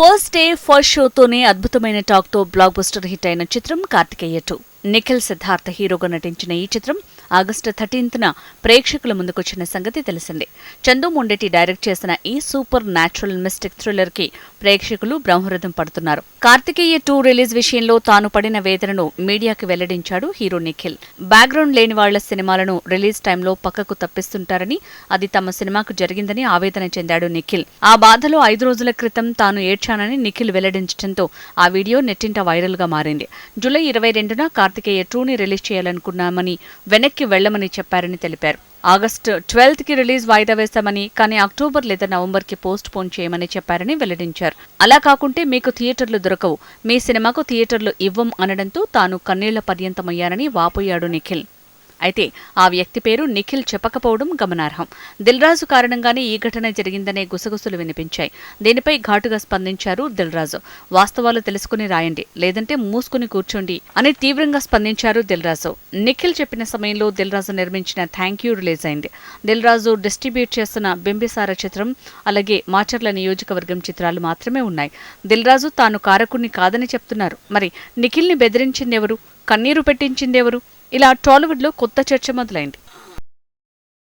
First day first షోతోనే అద్భుతమైన టాక్తో block buster hit అయిన చిత్రం కార్తికేయ టూ. నిఖిల్ సిద్ధార్థ హీరోగా నటించిన ఈ చిత్రం ఆగస్టు థర్టీన్త్న ప్రేక్షకుల ముందుకొచ్చిన సంగతి తెలిసిందే. చందు మొండెటి డైరెక్ట్ చేసిన ఈ సూపర్ న్యాచురల్ మిస్టిక్ థ్రిల్లర్కి ప్రేక్షకులు బ్రహ్మరథం పడుతున్నారు. కార్తికేయ టూ రిలీజ్ విషయంలో తాను పడిన వేదనను మీడియాకి వెల్లడించాడు హీరో నిఖిల్. బ్యాక్గ్రౌండ్ లేని వాళ్ళ సినిమాలను రిలీజ్ టైంలో పక్కకు తప్పిస్తుంటారని అది తమ సినిమాకు జరిగిందని ఆవేదన చెందాడు నిఖిల్. ఆ బాధలో ఐదు రోజుల క్రితం తాను ఏడ్చానని నిఖిల్ వెల్లడించడంతో ఆ వీడియో నెట్టింట వైరల్గా మారింది. జూలై ఇరవై రెండున కార్తికేయ టూని రిలీజ్ చేయాలనుకున్నామని వెనక్కి వెళ్ళమని చెప్పారని తెలిపారు. ఆగస్టు ట్వెల్త్కి రిలీజ్ వాయిదా వేస్తామని కానీ అక్టోబర్ లేదా నవంబర్కి పోస్ట్ పోన్ చేయమని చెప్పారని వెల్లడించారు. అలా కాకుంటే మీకు థియేటర్లు దొరకవు. మీ సినిమాకు థియేటర్లు ఇవ్వం అనడంతో తాను కన్నీళ్ళ పర్యంతమయ్యారని వాపోయాడు నిఖిల్. అయితే ఆ వ్యక్తి పేరు నిఖిల్ చెప్పకపోవడం గమనార్హం. దిల్రాజు కారణంగానే ఈ ఘటన జరిగిందనే గుసగుసలు వినిపించాయి. దీనిపై ఘాటుగా స్పందించారు దిల్రాజు. వాస్తవాలు తెలుసుకుని రాయండి లేదంటే మూసుకుని కూర్చోండి అని తీవ్రంగా స్పందించారు దిల్రాజు. నిఖిల్ చెప్పిన సమయంలో దిల్రాజు నిర్మించిన థ్యాంక్ యూ రిలీజ్ అయింది. దిల్రాజు డిస్ట్రిబ్యూట్ చేస్తున్న బింబిసార చిత్రం అలాగే మాచర్ల నియోజకవర్గం చిత్రాలు మాత్రమే ఉన్నాయి. దిల్రాజు తాను కారకుణ్ణి కాదని చెప్తున్నారు. మరి నిఖిల్ని బెదిరించిందెవరు? కన్నీరు పెట్టించిందెవరు ఇలా టాలీవుడ్లో కొత్త చర్చ మొదలైంది.